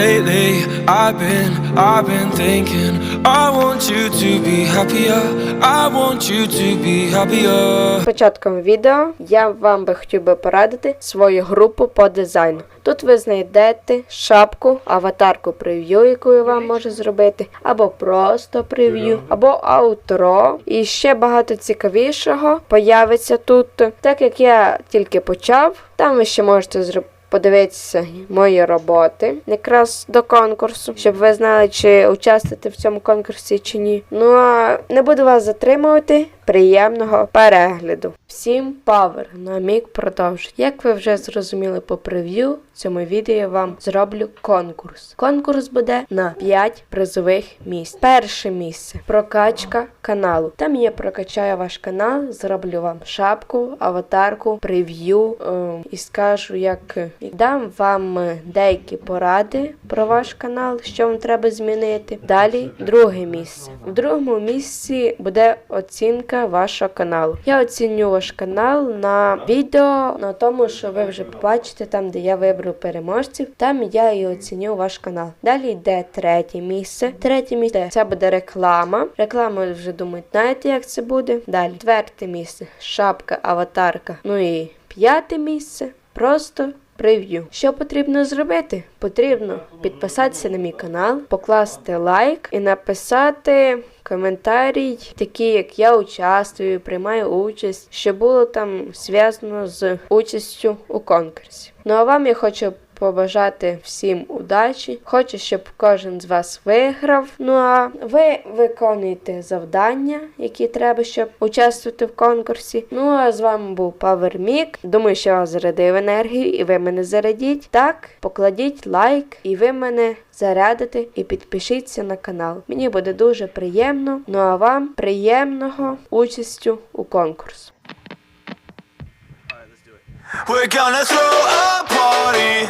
lately I've been, I've been thinking I want you to be happier I want you to be happier Початком відео я вам би хотів би порадити свою групу по дизайну. Тут ви знайдете шапку, аватарку прев'ю, яку я вам можу зробити, або просто прев'ю, або аутро. І ще багато цікавішого появиться тут. Так як я тільки почав, там ви ще можете зробити. Подивитися мої роботи якраз до конкурсу, щоб ви знали, чи участвуєте в цьому конкурсі чи ні. Ну а не буду вас затримувати. Приємного перегляду. Всім павер на мік продовжить. Як ви вже зрозуміли по прев'ю, в цьому відео вам зроблю конкурс. Конкурс буде на 5 призових місць. Перше місце прокачка каналу. Там я прокачаю ваш канал, зроблю вам шапку, аватарку, прев'ю е, і скажу, як і дам вам е, деякі поради про ваш канал, що вам треба змінити. Далі друге місце. В другому місці буде оцінка вашого каналу. Я оціню ваш канал на відео, на тому, що ви вже побачите, там, де я виберу переможців. Там я і оціню ваш канал. Далі йде третє місце. Третє місце це буде реклама. Реклама вже думають, знаєте, як це буде. Далі четверте місце шапка, аватарка. Ну і п'яте місце. Просто прев'ю. Що потрібно зробити? Потрібно підписатися на мій канал, покласти лайк і написати коментарій, такі як я участвую, приймаю участь, що було там зв'язано з участю у конкурсі. Ну а вам я хочу побажати всім удачі. Хочу, щоб кожен з вас виграв. Ну а ви виконуєте завдання, які треба, щоб участвувати в конкурсі. Ну а з вами був Павермік. Думаю, що я вас зарядив енергію, і ви мене зарядіть. Так, покладіть лайк, і ви мене зарядите і підпишіться на канал. Мені буде дуже приємно. Ну а вам приємного участю у конкурсі. We're gonna throw a party